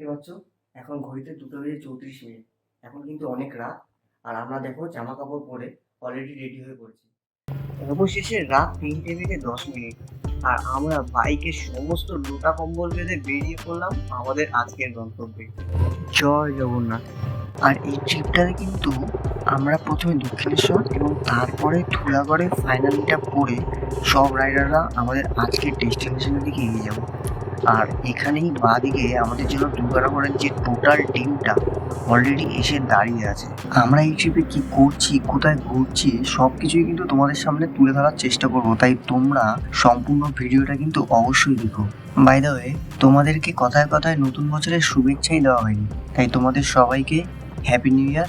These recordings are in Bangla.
দেখতে পাচ্ছ? এখন ঘড়িতে দুটো বেজে চৌত্রিশ মিনিট। এখন কিন্তু অনেক রাত। আর আমরা দেখো জামা কাপড় পরে অলরেডি রেডি হয়ে পড়েছি। অবশেষে রাত তিনটে বেজে দশ মিনিট। আর আমরা বাইকের সমস্ত লোটা কম্বল বেঁধে বেরিয়ে পড়লাম আমাদের আজকের গন্তব্যে। জয় জগন্নাথ। আর এই ট্রিপটাতে কিন্তু আমরা প্রথমে দক্ষিণেশ্বর এবং তারপরে ধুলাগড়ে ফাইনালটা করে সব রাইডাররা আমাদের আজকের ডেস্টিনেশনের দিকে এগিয়ে যাব। আর এখানেই বাঁদিকে আমাদের জন্য দুর্গানগরের যে টোটাল টিমটা অলরেডি এসে দাঁড়িয়ে আছে। আমরা এই ট্রিপে কী করছি, কোথায় ঘুরছি সব কিছুই কিন্তু তোমাদের সামনে তুলে ধরার চেষ্টা করব। তাই তোমরা সম্পূর্ণ ভিডিওটা কিন্তু অবশ্যই দেখো। বাই দ্য ওয়ে তোমাদেরকে কথায় কথায় নতুন বছরের শুভেচ্ছাই দেওয়া হয়নি। তাই তোমাদের সবাইকে হ্যাপি নিউ ইয়ার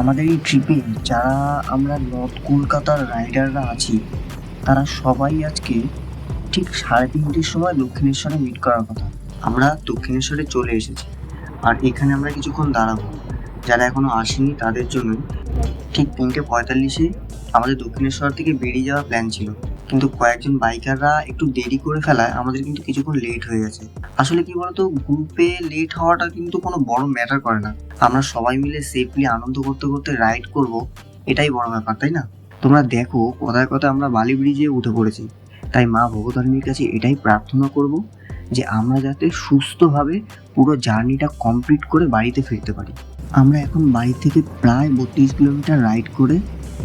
আমাদের এই ট্রিপে যারা আমরা নর্থ কলকাতার রাইডাররা আছি, তারা সবাই আজকে ঠিক সাড়ে তিনটের সময় দক্ষিণেশ্বরে মিট করার কথা। আমরা দক্ষিণেশ্বরে চলে এসেছি। আর এখানে আমরা কিছুক্ষণ দাঁড়াবো। যারা এখনও আসেনি তাদের জন্য ঠিক তিনটে পঁয়তাল্লিশে আমাদের দক্ষিণেশ্বর থেকে বেরিয়ে যাওয়ার প্ল্যান ছিল। কিন্তু কয়েকজন বাইকাররা একটু দেরি করে ফেলায় আমাদের কিন্তু কিছুক্ষণ লেট হয়ে গেছে। আসলে কি বলতো গ্রুপে লেট হওয়াটা কিন্তু কোনো বড় ম্যাটার করে না। আমরা সবাই মিলে সেফলি আনন্দ করতে করতে রাইড করব, এটাই বড় ব্যাপার, তাই না? তোমরা দেখো, কথায় কথায় আমরা বালি ব্রিজে উঠে পড়েছি। তাই মা ভগতারিণীর কাছে এটাই প্রার্থনা করব যে আমরা যাতে সুস্থভাবে পুরো জার্নিটা কমপ্লিট করে বাড়িতে ফিরতে পারি। আমরা এখন বাড়ি থেকে প্রায় বত্রিশ কিলোমিটার রাইড করে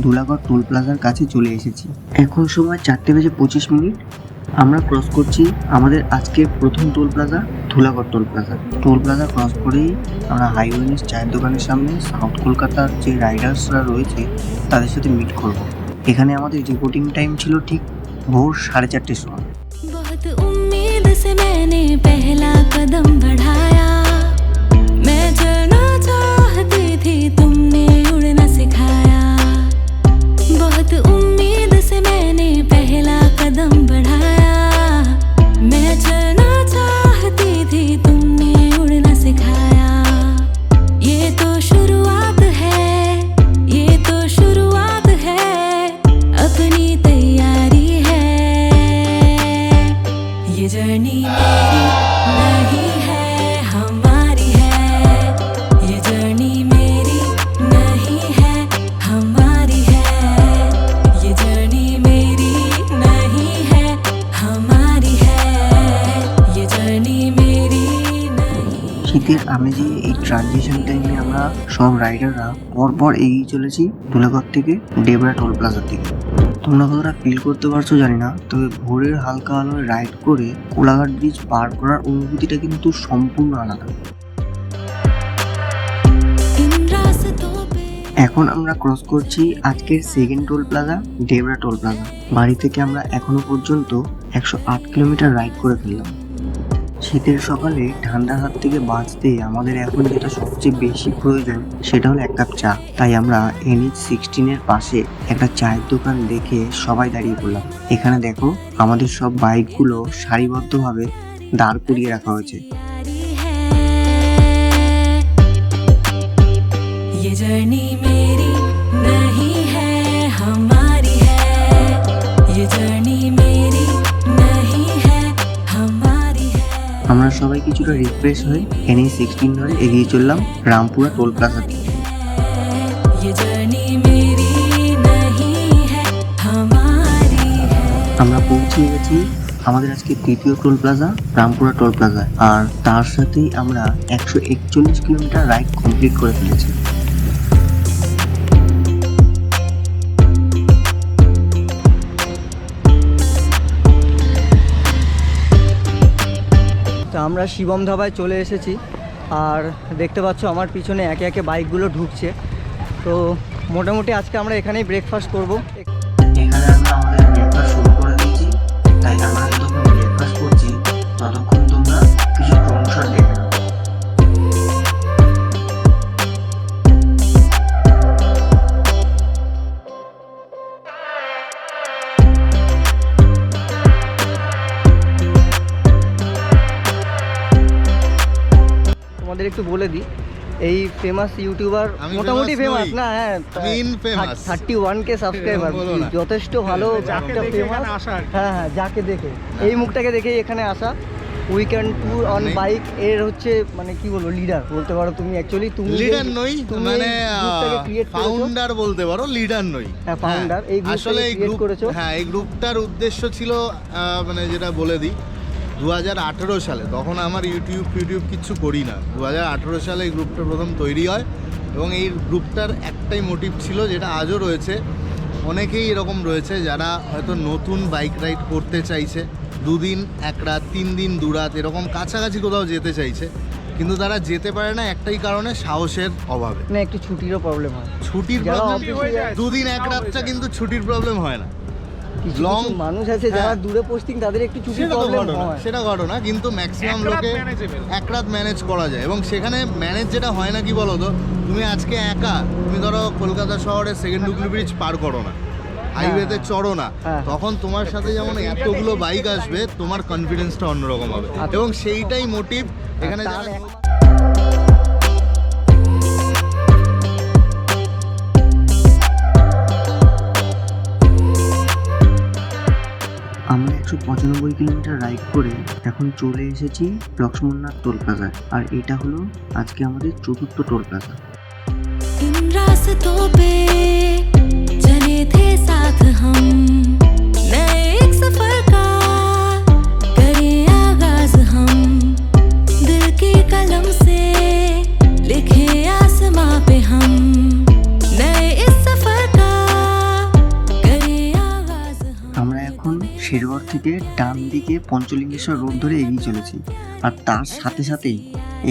ধুলাগড় টোল প্লাজার কাছে চলে এসেছি। এখন সময় চারটে বেজে পঁচিশ মিনিট। আমরা ক্রস করছি আমাদের আজকের প্রথম toll plaza Dhulagarh toll plaza. Toll plaza cross করেই আমরা হাইওয়ে চায়ের দোকানের সামনে সাউথ কলকাতার যে রাইডার্সরা রয়েছে, তাদের সাথে মিট করব। এখানে আমাদের রিপোর্টিং টাইম ছিল ঠিক ভোর সাড়ে চারটের সময় আমি আমেজে এই ট্রানজিশন টাইমে আমরা সব রাইডাররা পরপর এগিয়ে চলেছি ধুলাগড় থেকে ডেবরা টোল প্লাজার দিকে তোমরা কতটা ফিল করতে পারছ জানি না, তবে ভোরের হালকা আলোয় রাইড করে কোলাঘাট ব্রিজ পার করার অনুভূতিটা কিন্তু সম্পূর্ণ আলাদা। এখন আমরা ক্রস করছি আজকের second toll plaza Debra toll plaza বাড়ি থেকে আমরা এখনও পর্যন্ত একশো আট কিলোমিটার রাইড করে ফেললাম। শীতের সকালে ঠান্ডার হাত থেকে বাঁচতে আমাদের এখন যেটা সবচেয়ে বেশি প্রয়োজন সেটা হলো এক কাপ চা তাই আমরা এনএইচ সিক্সটিনের পাশে একটা চায়ের দোকান দেখে সবাই দাঁড়িয়ে পড়লাম এখানে দেখো আমাদের সব বাইকগুলো সারিবদ্ধভাবে দাঁড় করিয়ে রাখা হয়েছে प्यारी है ये जर्नी मेरी नहीं है हमारी है ये जर्नी আমরা সবাই কিছুটা রিফ্রেশ হয়ে এনএ সিক্সটিন ধরে এগিয়ে চললাম রামপুরা টোল প্লাজা থেকে আমরা পৌঁছে গেছি আমাদের আজকে তৃতীয় toll plaza Rampura toll plaza আর তার সাথেই আমরা একশো একচল্লিশ কিলোমিটার রাইড কমপ্লিট করে ফেলেছি। আমরা শিবম ধাবায় চলে এসেছি আর দেখতে পাচ্ছ আমার পিছনে একে একে বাইকগুলো ঢুকছে। তো মোটামুটি আজকে আমরা এখানেই ব্রেকফাস্ট করব। এখানে আমরা আমাদের ব্রেকফাস্ট শুরু করে দিয়েছি তাই আমরা যতক্ষণ ব্রেকফাস্ট করছি, ততক্ষণ তোমাদের একটু বলে দিই এই ফেমাস ইউটিউবার মোটামুটি ফেমাস না হ্যাঁ থার্টি ওয়ান কে সাবস্ক্রাইবার। যথেষ্ট ভালো একটা ফেমাস হ্যাঁ হ্যাঁ যাকে দেখে এই মুখটাকে দেখেই এখানে আসা উইকেন্ড ট্যুর অন বাইক এর হচ্ছে মানে কি বলব লিডার বলতে পারো তুমি অ্যাকচুয়ালি তুমি লিডার নই তুমি মানে এই। ফাউন্ডার বলতে পারো লিডার নই হ্যাঁ, founder। এই গ্রুপটাকে আসলে এই গ্রুপ করেছ। হ্যাঁ এই গ্রুপটার উদ্দেশ্য ছিল মানে যেটা বলে দিই দু হাজার আঠেরো সালে তখন আমার ইউটিউব ফিউটিউব কিচ্ছু করি না। দু হাজার আঠেরো সালে এই গ্রুপটা প্রথম তৈরি হয় এবং এই গ্রুপটার একটাই মোটিভ ছিল যেটা আজও রয়েছে। অনেকেই এরকম রয়েছে যারা হয়তো নতুন বাইক রাইড করতে চাইছে দুদিন এক রাত তিন দিন দু রাত এরকম কাছাকাছি কোথাও যেতে চাইছে কিন্তু তারা যেতে পারে না একটাই কারণে সাহসের অভাবে। না একটু ছুটিরও প্রবলেম হয়। ছুটির প্রবলেম দুদিন এক রাতটা কিন্তু ছুটির প্রবলেম হয় না। কিছু Long- মানুষ আছে যারা হ্যাঁ। দূরে পোস্টিং তাদের একটু সেটা প্রবলেম ঘটনা হয় সেটা ঘটনা কিন্তু ম্যাক্সিমাম লোকে এক রাত ম্যানেজ করা যায় এবং সেখানে ম্যানেজ যেটা হয় না কি বলো তো তুমি আজকে একা তুমি ধরো কলকাতা শহরে সেকেন্ড হুগলি ব্রিজ পার করো না হাইওয়েতে চড়ো না হ্যাঁ। তখন তোমার সাথে যেমন এতগুলো বাইক আসবে তোমার কনফিডেন্সটা অন্যরকম হবে আচ্ছা। এবং সেইটাই মোটিভ এখানে যারা- একশো পঁচানব্বই কিলোমিটার রাইড করে এখন চলে এসেছি লক্ষ্মণনাথ টোল প্লাজায় আর এটা হলো আজকে আমাদের চতুর্থ টোল প্লাজা इन रास्तों पे चले थे साथ हम ডান দিকে পঞ্চলিঙ্গেশ্বর রোড ধরে এগিয়ে চলেছি আর তার সাথে সাথেই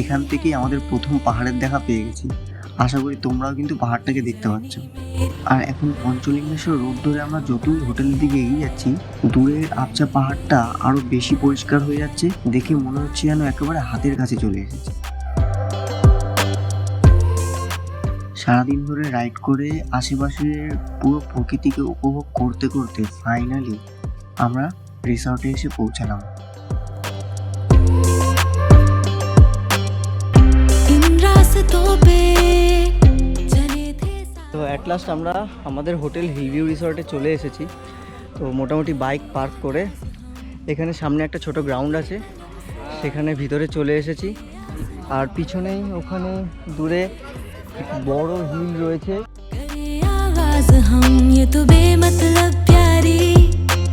এখান থেকেই আমাদের প্রথম পাহাড়ের দেখা পেয়ে গেছি। আশা করি তোমরাও কিন্তু পাহাড়টাকে দেখতে পাচ্ছ। আর এখন পঞ্চলিঙ্গেশ্বর রোড ধরে আমরা যতই হোটেলের দিকে এগিয়ে যাচ্ছি, দূরের আবচা পাহাড়টা আরও বেশি পরিষ্কার হয়ে যাচ্ছে, দেখে মনে হচ্ছে যেন একেবারে হাতের কাছে চলে এসেছে। সারাদিন ধরে রাইড করে আশেপাশের পুরো প্রকৃতিকে উপভোগ করতে করতে ফাইনালি আমরা রিসর্টে এসে পৌঁছালাম। তো অ্যাট লাস্ট আমরা আমাদের হোটেল হিলভিউ রিসর্টে চলে এসেছি। তো মোটামুটি বাইক পার্ক করে এখানে সামনে একটা ছোট গ্রাউন্ড আছে সেখানে ভিতরে চলে এসেছি। আর পিছনেই ওখানে দূরে বড় হিল রয়েছে।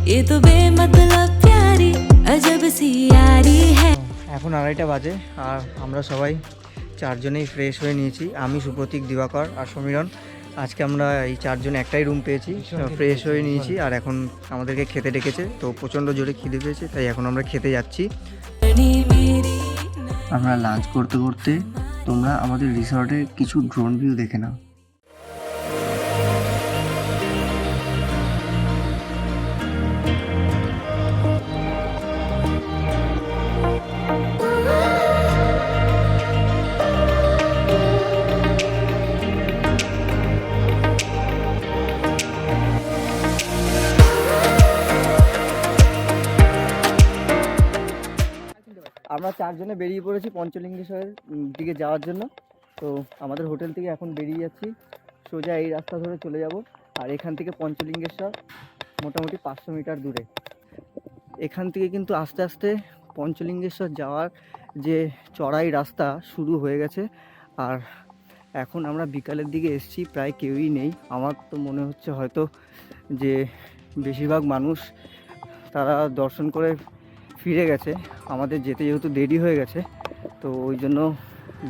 ये तो बेमतलब प्यारी ये तो बेमतलब प्यारी अजब सी यारी है এখন আড়াইটা বাজে আর আমরা সবাই চারজনেই ফ্রেশ হয়ে নিয়েছি আমি সুপ্রতীক দিবাকর আর সমীরণ আজকে আমরা এই চারজন একটাই রুম পেয়েছি ফ্রেশ হয়ে নিয়েছি আর এখন আমাদেরকে খেতে ডেকেছে তো প্রচণ্ড জোরে খিদে পেয়েছে তাই এখন আমরা খেতে যাচ্ছি जर्नी मेरी আমরা লাঞ্চ করতে করতে তোমরা আমাদের রিসর্টের কিছু ড্রোন ভিউ দেখে নাও চারজনে বেরিয়ে পড়েছি পঞ্চলিঙ্গেশ্বরের দিকে যাওয়ার জন্য। তো আমাদের হোটেল থেকে এখন বেরিয়ে যাচ্ছি। সোজা এই রাস্তা ধরে চলে যাব। আর এখান থেকে পঞ্চলিঙ্গেশ্বর মোটামুটি পাঁচশো মিটার দূরে। এখান থেকে কিন্তু আস্তে আস্তে পঞ্চলিঙ্গেশ্বর যাওয়ার যে চড়াই রাস্তা শুরু হয়ে গেছে। আর এখন আমরা বিকালের দিকে এসছি, প্রায় কেউই নেই। আমার তো মনে হচ্ছে হয়তো যে বেশিরভাগ মানুষ তারা দর্শন করে ফিরে গেছে। আমাদের যেতে যেহেতু দেরি হয়ে গেছে, তো ওই জন্য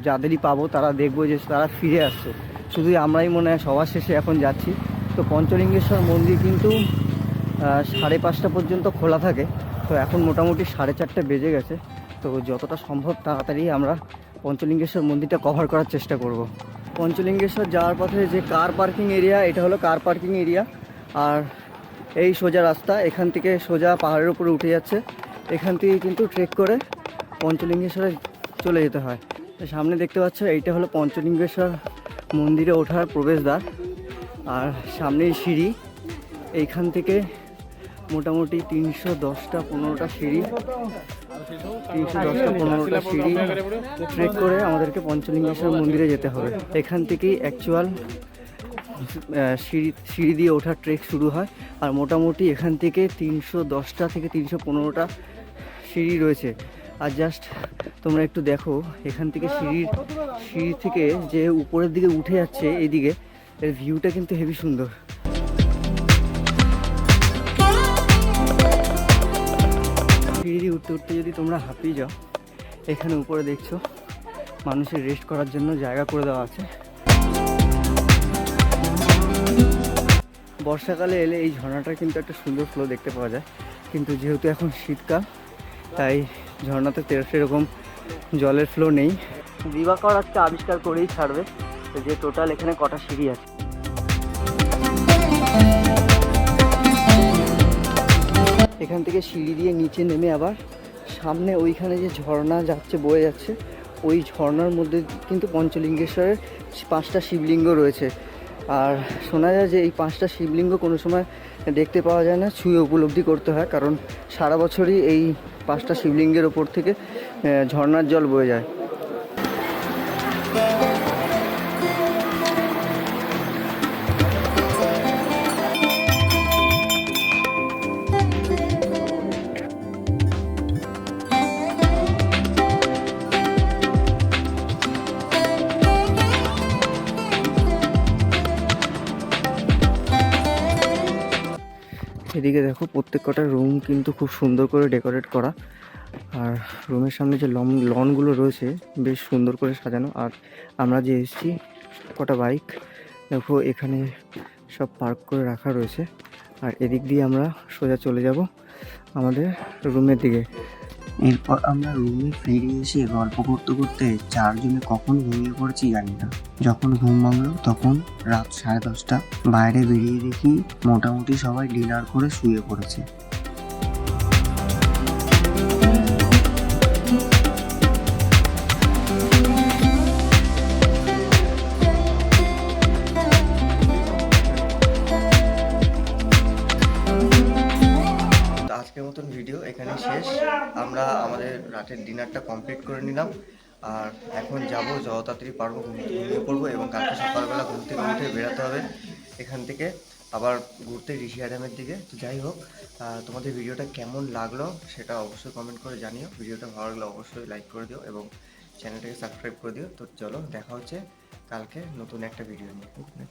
যাদেরই পাবো তারা দেখব যে তারা ফিরে আসছে। শুধু আমরাই মনে হয় সবার শেষে এখন যাচ্ছি। তো পঞ্চলিঙ্গেশ্বর মন্দির কিন্তু সাড়ে পাঁচটা পর্যন্ত খোলা থাকে। তো এখন মোটামুটি সাড়ে চারটে বেজে গেছে। তো যতটা সম্ভব তাড়াতাড়ি আমরা পঞ্চলিঙ্গেশ্বর মন্দিরটা কভার করার চেষ্টা করব। পঞ্চলিঙ্গেশ্বর যাওয়ার পথে যে কার পার্কিং এরিয়া এটা হলো কার পার্কিং এরিয়া আর এই সোজা রাস্তা এখান থেকে সোজা পাহাড়ের উপরে উঠে যাচ্ছে। এখান থেকে কিন্তু ট্রেক করে পঞ্চলিঙ্গেশ্বরে চলে যেতে হয়। সামনে দেখতে পাচ্ছ, এইটা হলো পঞ্চলিঙ্গেশ্বর মন্দিরে ওঠার প্রবেশদ্বার। আর সামনেই সিঁড়ি। এইখান থেকে মোটামুটি তিনশো দশটা পনেরোটা সিঁড়ি। তিনশো দশটা পনেরোটা সিঁড়ি ট্রেক করে আমাদেরকে পঞ্চলিঙ্গেশ্বর মন্দিরে যেতে হবে। এখান থেকেই অ্যাকচুয়াল সিঁড়ি সিঁড়ি দিয়ে ওঠার ট্রেক শুরু হয়। আর মোটামুটি এখান থেকে তিনশো দশটা থেকে তিনশো পনেরোটা সিঁড়ি রয়েছে। আর জাস্ট তোমরা একটু দেখো, এখান থেকে সিঁড়ির, সিঁড়ি থেকে যে উপরের দিকে উঠে যাচ্ছে এইদিকে এর ভিউটা কিন্তু হেভি সুন্দর। সিঁড়ি উঠতে উঠতে যদি তোমরা হাঁপিয়ে যাও, এখানে উপরে দেখছ, মানুষের রেস্ট করার জন্য জায়গা করে দেওয়া আছে। বর্ষাকালে এলে এই ঝর্ণাটার কিন্তু একটা সুন্দর ফ্লো দেখতে পাওয়া যায়। কিন্তু যেহেতু এখন শীতকাল তাই ঝর্ণাতে সেরকম জলের ফ্লো নেই। দিবাকর আজকে আবিষ্কার করেই ছাড়বে যে টোটাল এখানে কটা সিঁড়ি আছে। এখান থেকে সিঁড়ি দিয়ে নিচে নেমে আবার সামনে ওইখানে যে ঝর্ণা যাচ্ছে বয়ে যাচ্ছে ওই ঝর্ণার মধ্যে কিন্তু পঞ্চলিঙ্গেশ্বরের পাঁচটা শিবলিঙ্গ রয়েছে। আর শোনা যায় যে এই পাঁচটা শিবলিঙ্গ কোনো সময় দেখতে পাওয়া যায় না, ছুঁয়ে উপলব্ধি করতে হয়, কারণ সারা বছরই এই পাঁচটা শিবলিঙ্গের ওপর থেকে ঝর্নার জল বয়ে যায়। এদিকে দেখো প্রত্যেক কটা রুম কিন্তু খুব সুন্দর করে ডেকোরেট করা। আর রুমের সামনে যে লন লনগুলো রয়েছে, বেশ সুন্দর করে সাজানো। আর আমরা যে এসেছি, কটা বাইক দেখো এখানে সব পার্ক করে রাখা রয়েছে। আর এদিক দিয়ে আমরা সোজা চলে যাব আমাদের রুমের দিকে। এরপর আমরা রুমে ফিরে এসে গল্প করতে করতে চারজনে কখন ঘুমিয়ে পড়েছি জানি না। যখন ঘুম ভাঙলো, তখন রাত সাড়ে দশটা। বাইরে বেরিয়ে দেখি মোটামুটি সবাই ডিনার করে শুয়ে পড়েছে। নিলাম। আর এখন যাব যত তাড়াতাড়ি পারব ঘুম- ঘুমিয়ে পড়ব এবং কালকে সকালবেলা থেকে উঠে বেরোতে হবে এখান থেকে। আবার ঘুরতে ঋষিয়া ড্যামের দিকে। তো যাই হোক তোমাদের ভিডিওটা কেমন লাগল সেটা অবশ্যই কমেন্ট করে জানিও। ভিডিওটা ভালো লাগলে অবশ্যই লাইক করে দিও এবং চ্যানেলটাকে সাবস্ক্রাইব করে দিও। তো চলো, দেখা হচ্ছে কালকে নতুন একটা ভিডিও নিয়ে।